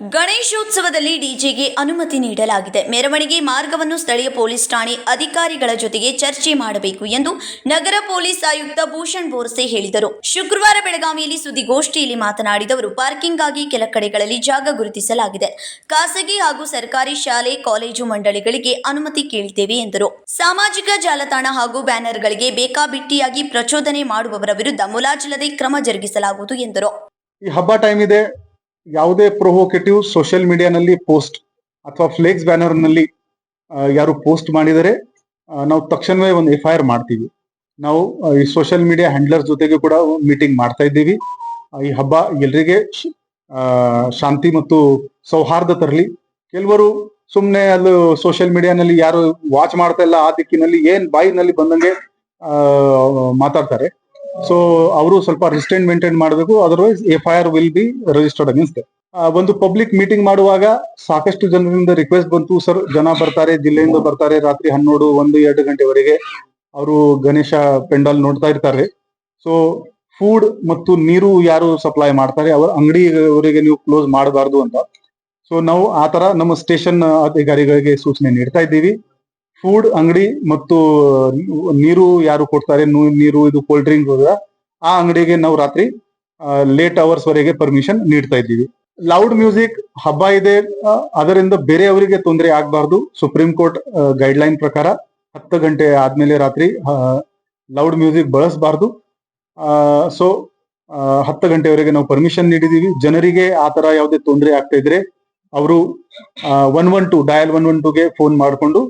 ಗಣೇಶೋತ್ಸವದಲ್ಲಿ ಡಿಜೆಗೆ ಅನುಮತಿ ನೀಡಲಾಗಿದೆ. ಮೆರವಣಿಗೆ ಮಾರ್ಗವನ್ನು ಸ್ಥಳೀಯ ಪೊಲೀಸ್ ಠಾಣೆ ಅಧಿಕಾರಿಗಳ ಜೊತೆಗೆ ಚರ್ಚೆ ಮಾಡಬೇಕು ಎಂದು ನಗರ ಪೊಲೀಸ್ ಆಯುಕ್ತ ಭೂಷಣ್ ಬೋರ್ಸೆ ಹೇಳಿದರು. ಶುಕ್ರವಾರ ಬೆಳಗಾವಿಯಲ್ಲಿ ಸುದ್ದಿಗೋಷ್ಠಿಯಲ್ಲಿ ಮಾತನಾಡಿದವರು ಪಾರ್ಕಿಂಗ್ ಆಗಿ ಕೆಲ ಕಡೆಗಳಲ್ಲಿ ಜಾಗ ಗುರುತಿಸಲಾಗಿದೆ. ಖಾಸಗಿ ಹಾಗೂ ಸರ್ಕಾರಿ ಶಾಲೆ, ಕಾಲೇಜು ಮಂಡಳಿಗಳಿಗೆ ಅನುಮತಿ ಕೇಳಿದ್ದೇವೆ ಎಂದರು. ಸಾಮಾಜಿಕ ಜಾಲತಾಣ ಹಾಗೂ ಬ್ಯಾನರ್ಗಳಿಗೆ ಬೇಕಾಬಿಟ್ಟಿಯಾಗಿ ಪ್ರಚೋದನೆ ಮಾಡುವವರ ವಿರುದ್ಧ ಮುಲಾಜಿಲ್ಲದೆ ಕ್ರಮ ಜರುಗಿಸಲಾಗುವುದು ಎಂದರು. ಈ ಹಬ್ಬ ಟೈಮ್ ಇದೆ. ಯಾವುದೇ ಪ್ರೊವೋಕೇಟಿವ್ ಸೋಷಿಯಲ್ ಮೀಡಿಯಾನಲ್ಲಿ ಪೋಸ್ಟ್ ಅಥವಾ ಫ್ಲೇಕ್ಸ್ ಬ್ಯಾನರ್ನಲ್ಲಿ ಯಾರು ಪೋಸ್ಟ್ ಮಾಡಿದರೆ ನಾವು ತಕ್ಷಣವೇ ಒಂದು ಎಫ್ ಐ ಆರ್ ಮಾಡ್ತೀವಿ. ನಾವು ಈ ಸೋಷಿಯಲ್ ಮೀಡಿಯಾ ಹ್ಯಾಂಡ್ಲರ್ ಜೊತೆಗೆ ಕೂಡ ಮೀಟಿಂಗ್ ಮಾಡ್ತಾ ಇದ್ದೀವಿ. ಈ ಹಬ್ಬ ಎಲ್ರಿಗೆ ಶಾಂತಿ ಮತ್ತು ಸೌಹಾರ್ದ ತರಲಿ. ಕೆಲವರು ಸುಮ್ಮನೆ ಅಲ್ಲಿ ಸೋಷಿಯಲ್ ಮೀಡಿಯಾನಲ್ಲಿ ಯಾರು ವಾಚ್ ಮಾಡ್ತಾ ಇಲ್ಲ, ಆ ದಿಕ್ಕಿನಲ್ಲಿ ಏನ್ ಬಾಯಿನಲ್ಲಿ ಬಂದಂಗೆ ಮಾತಾಡ್ತಾರೆ. ಸೊ ಅವರು ಸ್ವಲ್ಪ ರಿಸ್ಟೈನ್ ಮೇಂಟೈನ್ ಮಾಡಬೇಕು. Otherwise F I R will be registered against ಒಂದು ಪಬ್ಲಿಕ್ ಮೀಟಿಂಗ್ ಮಾಡುವಾಗ ಸಾಕಷ್ಟು ಜನರಿಂದ ರಿಕ್ವೆಸ್ಟ್ ಬಂತು. ಸರ್ ಜನ ಬರ್ತಾರೆ, ಜಿಲ್ಲೆಯಿಂದ ಬರ್ತಾರೆ. ರಾತ್ರಿ ಹನ್ನೆರಡು ಒಂದು, ಎರಡು ಗಂಟೆವರೆಗೆ ಅವರು ಗಣೇಶ ಪೆಂಡಾಲ್ ನೋಡ್ತಾ ಇರ್ತಾರೆ. ಸೊ ಫುಡ್ ಮತ್ತು ನೀರು ಯಾರು ಸಪ್ಲೈ ಮಾಡ್ತಾರೆ? ಅವರ ಅಂಗಡಿಯವರಿಗೆ ನೀವು ಕ್ಲೋಸ್ ಮಾಡಬಾರ್ದು ಅಂತ. ಸೊ ನಾವು ಆ ತರ ನಮ್ಮ ಸ್ಟೇಷನ್ ಅಧಿಕಾರಿಗಳಿಗೆ ಸೂಚನೆ ನೀಡ್ತಾ ಇದ್ದೀವಿ. ಫುಡ್ ಅಂಗಡಿ ಮತ್ತು ನೀರು ಯಾರು ಕೊಡ್ತಾರೆ ನೀರು, ಇದು ಕೋಲ್ಡ್ ಡ್ರಿಂಕ್ ಆ ಅಂಗಡಿಗೆ ನಾವು ರಾತ್ರಿ ಲೇಟ್ ಅವರ್ಸ್ ವರೆಗೆ ಪರ್ಮಿಷನ್ ನೀಡ್ತಾ ಇದ್ದೀವಿ. ಲೌಡ್ ಮ್ಯೂಸಿಕ್ ಹಬ್ಬ ಇದೆ ಅದರಿಂದ ಬೇರೆಯವರಿಗೆ ತೊಂದರೆ ಆಗಬಾರ್ದು. ಸುಪ್ರೀಂ ಕೋರ್ಟ್ ಗೈಡ್ಲೈನ್ ಪ್ರಕಾರ ಹತ್ತು ಗಂಟೆ ಆದ್ಮೇಲೆ ರಾತ್ರಿ ಲೌಡ್ ಮ್ಯೂಸಿಕ್ ಬಳಸಬಾರ್ದು. ಸೊ ಹತ್ತು ಗಂಟೆವರೆಗೆ ನಾವು ಪರ್ಮಿಷನ್ ನೀಡಿದೀವಿ ಜನರಿಗೆ ಆ ತರ ಯಾವುದೇ ತೊಂದರೆ ಆಗ್ತಾ ಇದ್ರೆ ಅವರು one one two dial one one ಟುಗೆ phone ಮಾಡಿಕೊಂಡು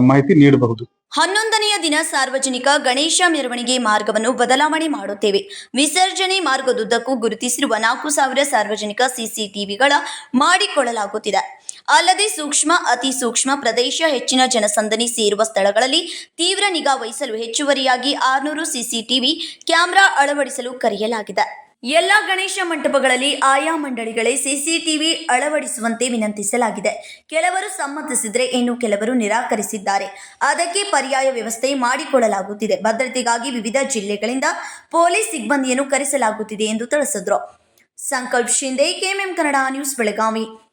ಮಾಹಿತಿ ನೀಡಬಹುದು. ಹನ್ನೊಂದನೆಯ ದಿನ ಸಾರ್ವಜನಿಕ ಗಣೇಶ ಮೆರವಣಿಗೆ ಮಾರ್ಗವನ್ನು ಬದಲಾವಣೆ ಮಾಡುತ್ತೇವೆ. ವಿಸರ್ಜನೆ ಮಾರ್ಗದುದ್ದಕ್ಕೂ ಗುರುತಿಸಿರುವ ನಾಲ್ಕು ಸಾವಿರ ಸಾರ್ವಜನಿಕ ಸಿಸಿಟಿವಿಗಳ ಮಾಡಿಕೊಳ್ಳಲಾಗುತ್ತಿದೆ. ಅಲ್ಲದೆ ಸೂಕ್ಷ್ಮ, ಅತಿ ಸೂಕ್ಷ್ಮ ಪ್ರದೇಶ, ಹೆಚ್ಚಿನ ಜನಸಂದಣಿ ಸೇರುವ ಸ್ಥಳಗಳಲ್ಲಿ ತೀವ್ರ ನಿಗಾ ವಹಿಸಲು ಹೆಚ್ಚುವರಿಯಾಗಿ ಆರುನೂರು ಸಿಸಿಟಿವಿ ಕ್ಯಾಮೆರಾ ಅಳವಡಿಸಲು ಕರೆಯಲಾಗಿದೆ. ಎಲ್ಲ ಗಣೇಶ ಮಂಟಪಗಳಲ್ಲಿ ಆಯಾ ಮಂಡಳಿಗಳೇ ಸಿಸಿಟಿವಿ ಅಳವಡಿಸುವಂತೆ ವಿನಂತಿಸಲಾಗಿದೆ. ಕೆಲವರು ಸಮ್ಮತಿಸಿದರೆ ಇನ್ನು ಕೆಲವರು ನಿರಾಕರಿಸಿದ್ದಾರೆ. ಅದಕ್ಕೆ ಪರ್ಯಾಯ ವ್ಯವಸ್ಥೆ ಮಾಡಿಕೊಳ್ಳಲಾಗುತ್ತಿದೆ ಭದ್ರತೆಗಾಗಿ ವಿವಿಧ ಜಿಲ್ಲೆಗಳಿಂದ ಪೊಲೀಸ್ ಸಿಬ್ಬಂದಿಯನ್ನು ಕರೆಸಲಾಗುತ್ತಿದೆ ಎಂದು ತಿಳಿಸಿದ್ರು. Sankalp Shinde KMM Kannada news, Belagavi.